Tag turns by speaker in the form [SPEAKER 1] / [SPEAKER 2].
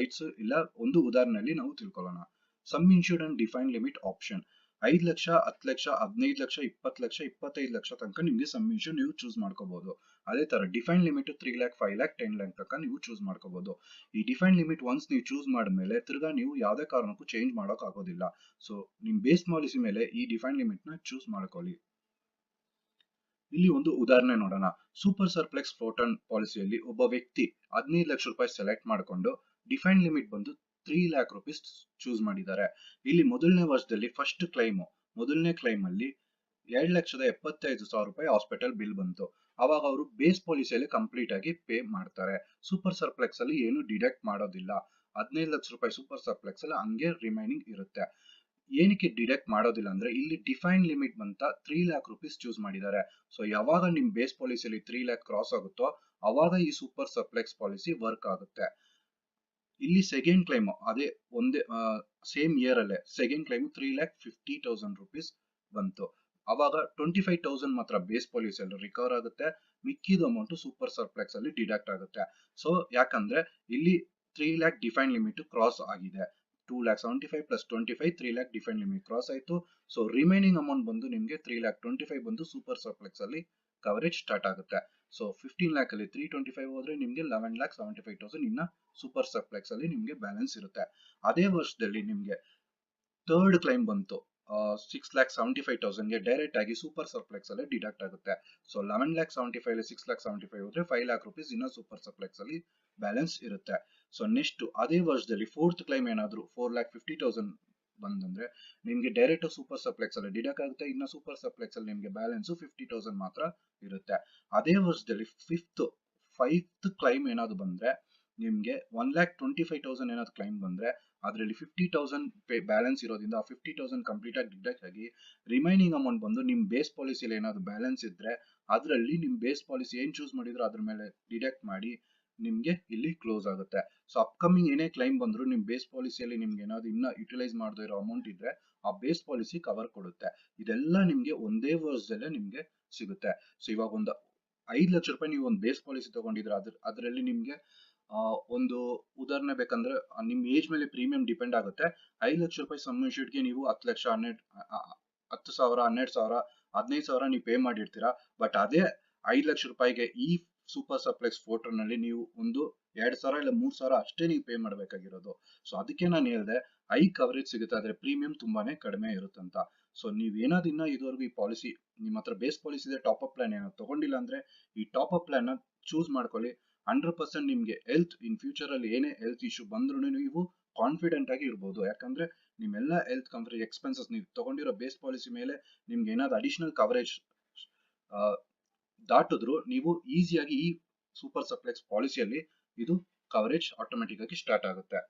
[SPEAKER 1] Rights ಇಲ್ಲ, ಒಂದು ಉದಾಹರಣೆಯಲ್ಲಿ ನಾವು ತಿಳ್ಕೊಳ್ಳೋಣ. Sum insured and define limit option ಐದು ಲಕ್ಷ, ಹತ್ತು ಲಕ್ಷ, ಹದಿನೈದು ಲಕ್ಷ, ಇಪ್ಪತ್ತು ಲಕ್ಷ, ಇಪ್ಪತ್ತೈದು ಲಕ್ಷ ತನಕ ನಿಮಗೆ ಸಮ್ ಇನ್ಶೂರ್ ನೀವು ಚೂಸ್ ಮಾಡ್ಕೋಬಹುದು ಅದೇ ತರ define limit three lakh five lakh ten lakh ತನಕ ನೀವು ಚೂಸ್ ಮಾಡ್ಕೋಬಹುದು ಈ ಡಿಫೈನ್ ಲಿಮಿಟ್ ಒನ್ಸ್ ನೀವು ಚೂಸ್ ಮಾಡಿದ್ಮೇಲೆ ತಿರ್ಗಾ ನೀವು ಯಾವುದೇ ಕಾರಣಕ್ಕೂ ಚೇಂಜ್ ಮಾಡೋಕೆ ಆಗೋದಿಲ್ಲ ಸೊ ನಿಮ್ ಬೇಸ್ ಪಾಲಿಸಿ ಮೇಲೆ ಈ ಡಿಫೈನ್ ಲಿಮಿಟ್ನ ಚೂಸ್ ಮಾಡ್ಕೊಳ್ಳಿ. ಇಲ್ಲಿ ಒಂದು ಉದಾಹರಣೆ ನೋಡೋಣ. ಸೂಪರ್ ಸರ್ಪ್ಲೆಕ್ಸ್ ಫ್ಲೋಟನ್ ಪಾಲಿಸಿಯಲ್ಲಿ ಒಬ್ಬ ವ್ಯಕ್ತಿ ಹದಿನೈದು ಲಕ್ಷ ರೂಪಾಯಿ ಸೆಲೆಕ್ಟ್ ಮಾಡಿಕೊಂಡು ಡಿಫೈನ್ ಲಿಮಿಟ್ ಬಂದು ತ್ರೀ ಲ್ಯಾಕ್ ರುಪೀಸ್ ಚೂಸ್ ಮಾಡಿದ್ದಾರೆ. ಇಲ್ಲಿ ಮೊದಲನೇ ವರ್ಷದಲ್ಲಿ ಫಸ್ಟ್ ಕ್ಲೈಮ್ ಮೊದಲನೇ ಕ್ಲೈಮ್ ಅಲ್ಲಿ ಎರಡು ಲಕ್ಷದ ಎಪ್ಪತ್ತೈದು ಸಾವಿರ ರೂಪಾಯಿ ಹಾಸ್ಪಿಟಲ್ ಬಿಲ್ ಬಂತು. ಅವಾಗ ಅವರು ಬೇಸ್ ಪಾಲಿಸಿಯಲ್ಲಿ ಕಂಪ್ಲೀಟ್ ಆಗಿ ಪೇ ಮಾಡ್ತಾರೆ. ಸೂಪರ್ ಸರ್ಪ್ಲೆಕ್ಸ್ ಅಲ್ಲಿ ಏನು ಡಿಡಕ್ಟ್ ಮಾಡೋದಿಲ್ಲ. ಹದಿನೈದು ಲಕ್ಷ ರೂಪಾಯಿ ಸೂಪರ್ ಸರ್ಪ್ಲೆಕ್ಸ್ ಅಲ್ಲಿ ಹಂಗೆ ರಿಮೈನಿಂಗ್ ಇರುತ್ತೆ. ಏನಕ್ಕೆ ಡಿಡಕ್ಟ್ ಮಾಡೋದಿಲ್ಲ ಅಂದ್ರೆ ಇಲ್ಲಿ ಡಿಫೈನ್ ಲಿಮಿಟ್ ಬಂತ ತ್ರೀ ಲ್ಯಾಕ್ ರುಪೀಸ್ ಚೂಸ್ ಮಾಡಿದ್ದಾರೆ. ಸೊ ಯಾವಾಗ ನಿಮ್ ಬೇಸ್ ಪಾಲಿಸಿಯಲ್ಲಿ ತ್ರೀ ಲ್ಯಾಕ್ ಕ್ರಾಸ್ ಆಗುತ್ತೋ ಅವಾಗ ಈ ಸೂಪರ್ ಸರ್ಪ್ಲೆಕ್ಸ್ ಪಾಲಿಸಿ ವರ್ಕ್ ಆಗುತ್ತೆ. ಇಲ್ಲಿ ಸೆಕೆಂಡ್ ಕ್ಲೈಮ್ ಅದೇ ಒಂದೇ ಸೇಮ್ ಇಯರ್ ಅಲ್ಲೇ second claim three lakh fifty thousand rupees ಬಂತು. ಅವಾಗ ಟ್ವೆಂಟಿ ಫೈವ್ ತೌಸಂಡ್ ಮಾತ್ರ ಬೇಸ್ ಪಾಲಿಸಿಯಲ್ಲಿ ರಿಕವರ್ ಆಗುತ್ತೆ. ಮಿಕ್ಕಿದ ಅಮೌಂಟ್ ಸೂಪರ್ ಸರ್ಪ್ಲೆಕ್ಸ್ ಅಲ್ಲಿ ಡಿಡಕ್ಟ್ ಆಗುತ್ತೆ. ಸೊ ಯಾಕಂದ್ರೆ ಇಲ್ಲಿ three lakh define limit cross ಆಗಿದೆ. Two lakh seventy five plus twenty five three lakh define limit cross ಆಯಿತು. ಸೊ ರಿಮೈನಿಂಗ್ ಅಮೌಂಟ್ ಬಂದು ನಿಮಗೆ ತ್ರೀ ಲ್ಯಾಕ್ ಟ್ವೆಂಟಿ ಫೈವ್ ಬಂದು ಸೂಪರ್ ಸರ್ಪ್ಲೆಕ್ಸ್ ಅಲ್ಲಿ ಕವರೇಜ್ ಸ್ಟಾರ್ಟ್ ಆಗುತ್ತೆ. ಸೊ ಫಿಫ್ಟೀನ್ ಲ್ಯಾಕ್ ಅಲ್ಲಿ ತ್ರೀ ಟ್ವೆಂಟಿ ಫೈವ್ ಹೋದ್ರೆ ನಿಮಗೆ eleven lakh seventy five thousand ಇನ್ನ ಸೂಪರ್ ಸರ್ಫ್ಲೆಕ್ಸ್ ಅಲ್ಲಿ ನಿಮಗೆ ಬ್ಯಾಲೆನ್ಸ್ ಇರುತ್ತೆ. ಅದೇ ವರ್ಷದಲ್ಲಿ ನಿಮಗೆ ಥರ್ಡ್ ಕ್ಲೈಮ್ ಬಂತು. Six lakh seventy five ತೌಸಂಡ್ಗೆ direct ಆಗಿ ಸೂಪರ್ ಸರ್ಪ್ಲೆಕ್ಸ್ ಅಲ್ಲಿ ಡಿಡಕ್ಟ್ ಆಗುತ್ತೆ. So eleven lakh seventy five six lakh seventy five ಹೋದ್ರೆ ಫೈವ್ ಲ್ಯಾಕ್ ರುಪೀಸ್ ಇನ್ನ ಸೂಪರ್ ಸರ್ಪ್ಲೆಕ್ಸ್ ಅಲ್ಲಿ ಬ್ಯಾಲೆನ್ಸ್ ಇರುತ್ತೆ. ಸೊ ನೆಕ್ಸ್ಟ್ ಅದೇ ವರ್ಷದಲ್ಲಿ ಫೋರ್ತ್ ಕ್ಲೈಮ್ ಏನಾದ್ರು ಫೋರ್ ಲ್ಯಾಕ್ ಫಿಫ್ಟಿ ತೌಸಂಡ್ ಬಂದಂದ್ರೆ ನಿಮ್ಗೆ ಡೈರೆಕ್ಟ್ ಸೂಪರ್ ಸಪ್ಲೆಕ್ಸ್ ಅಲ್ಲಿ ಡಿಡಕ್ಟ್ ಆಗುತ್ತೆ, ಇನ್ನ ಸೂಪರ್ ಸಪ್ಲೆಕ್ಸ್ ಅಲ್ಲಿ ನಿಮ್ಗೆ ಬ್ಯಾಲೆನ್ಸ್ ಫಿಫ್ಟಿ ತೌಸಂಡ್ ಮಾತ್ರ ಇರುತ್ತೆ. ಅದೇ ವರ್ಷದಲ್ಲಿ ಫಿಫ್ತ್ ಫೈವ್ತ್ ಕ್ಲೈಮ್ ಏನಾದ್ರು ಬಂದ್ರೆ ನಿಮ್ಗೆ one lakh twenty five thousand ಏನಾದ್ರು ಕ್ಲೈಮ್ ಬಂದ್ರೆ ಅದರಲ್ಲಿ ಫಿಫ್ಟಿ ತೌಸಂಡ್ ಬ್ಯಾಲೆನ್ಸ್ ಇರೋದ್ರಿಂದ ಆ ಫಿಫ್ಟಿ ತೌಸಂಡ್ ಕಂಪ್ಲೀಟ್ ಆಗಿ ಡಿಡಕ್ಟ್ ಆಗಿ ರಿಮೈನಿಂಗ್ ಅಮೌಂಟ್ ಬಂದು ನಿಮ್ ಬೇಸ್ ಪಾಲಿಸಿಯಲ್ಲಿ ಏನಾದ್ರು ಬ್ಯಾಲೆನ್ಸ್ ಇದ್ರೆ ಅದರಲ್ಲಿ ನಿಮ್ ಬೇಸ್ ಪಾಲಿಸಿ ಏನ್ ಚೂಸ್ ಮಾಡಿದ್ರು ಅದ್ರ ಮೇಲೆ ಡಿಡಕ್ಟ್ ಮಾಡಿ ನಿಮ್ಗೆ ಇಲ್ಲಿ ಕ್ಲೋಸ್ ಆಗುತ್ತೆ. ಸೊ ಅಪ್ಕಮಿಂಗ್ ಏನೇ ಕ್ಲೈಮ್ ಬಂದ್ರು ನಿಮ್ ಬೇಸ್ ಪಾಲಿಸಿಯಲ್ಲಿ ನಿಮ್ಗೆ ಏನಾದ್ರು ಇನ್ನ ಯುಟಿಲೈಸ್ ಮಾಡದೇ ಇರೋ ಅಮೌಂಟ್ ಇದ್ರೆ ಆ ಬೇಸ್ ಪಾಲಿಸಿ ಕವರ್ ಕೊಡುತ್ತೆ. ಇದೆಲ್ಲ ನಿಮ್ಗೆ ಒಂದೇ ವರ್ಷದಲ್ಲೇ ನಿಮ್ಗೆ ಸಿಗುತ್ತೆ. ಸೊ ಇವಾಗ ಒಂದು ಐದು ಲಕ್ಷ ರೂಪಾಯಿ ನೀವು ಒಂದು ಬೇಸ್ ಪಾಲಿಸಿ ತಗೊಂಡಿದ್ರೆ ಅದ್ರ, ಅದರಲ್ಲಿ ನಿಮ್ಗೆ ಒಂದು ಉದಾಹರಣೆ ಬೇಕಂದ್ರೆ ನಿಮ್ ಏಜ್ ಮೇಲೆ ಪ್ರೀಮಿಯಂ ಡಿಪೆಂಡ್ ಆಗುತ್ತೆ. ಐದು ಲಕ್ಷ ರೂಪಾಯಿ ಸಮ್ಗೆ ನೀವು ಹತ್ತು ಲಕ್ಷ, ಹನ್ನೆರಡು ಹತ್ತು ಸಾವಿರ, ಹನ್ನೆರಡು ಸಾವಿರ, ಹದಿನೈದು ಸಾವಿರ ನೀವು ಪೇ ಮಾಡಿರ್ತೀರಾ. ಬಟ್ ಅದೇ ಐದು ಲಕ್ಷ ರೂಪಾಯಿಗೆ ಈ ಸೂಪರ್ ಸಪ್ಲೆಕ್ಸ್ ಫೋಟೋನಲ್ಲಿ ನೀವು ಒಂದು ಎರಡ್ ಸಾವಿರ ಇಲ್ಲ ಮೂರ್ ಸಾವಿರ ಅಷ್ಟೇ ನೀವು ಪೇ ಮಾಡಬೇಕಾಗಿರೋದು. ಸೊ ಅದಕ್ಕೆ ನಾನು ಹೇಳಿದೆ ಐ ಕವರೇಜ್ ಸಿಗುತ್ತೆ, ಆದ್ರೆ ಪ್ರೀಮಿಯಂ ತುಂಬಾನೇ ಕಡಿಮೆ ಇರುತ್ತಂತ. ಸೊ ನೀವ್ ಏನಾದ್ರು ಇದುವರೆಗೂ ಈ ಪಾಲಿಸಿ ನಿಮ್ಮ ಹತ್ರ ಬೇಸ್ ಪಾಲಿಸಿ ಇದೆ ಟಾಪ್ ಅಪ್ ಪ್ಲಾನ್ ಏನಾದ್ರು ತಗೊಂಡಿಲ್ಲ ಅಂದ್ರೆ, ಈ ಟಾಪ್ ಅಪ್ ಪ್ಲಾನ್ನ ಚೂಸ್ ಮಾಡ್ಕೊಳ್ಳಿ. ಹಂಡ್ರೆಡ್ ಪರ್ಸೆಂಟ್ ನಿಮ್ಗೆ ಹೆಲ್ತ್ ಇನ್ ಫ್ಯೂಚರ್ ಅಲ್ಲಿ ಏನೇ ಹೆಲ್ತ್ ಇಶ್ಯೂ ಬಂದ್ರು ನೀವು ಕಾನ್ಫಿಡೆಂಟ್ ಆಗಿ ಇರ್ಬೋದು. ಯಾಕಂದ್ರೆ, ನಿಮ್ಮೆಲ್ಲ ಹೆಲ್ತ್ ಕಂಪ್ನಿ ಎಕ್ಸ್ಪೆನ್ಸಸ್ ನೀವು ತಗೊಂಡಿರೋ ಬೇಸ್ ಪಾಲಿಸಿ ಮೇಲೆ ನಿಮ್ಗೆ ಏನಾದ್ರು ಅಡಿಷನಲ್ ಕವರೇಜ್ ದಾಟಿದ್ರು ನೀವು ಈಸಿಯಾಗಿ ಈ ಸೂಪರ್ ಸಪ್ಲೆಕ್ಸ್ ಪಾಲಿಸಿಯಲ್ಲಿ ಇದು ಕವರೇಜ್ ಆಟೋಮೆಟಿಕ್ ಆಗಿ ಸ್ಟಾರ್ಟ್ ಆಗುತ್ತೆ.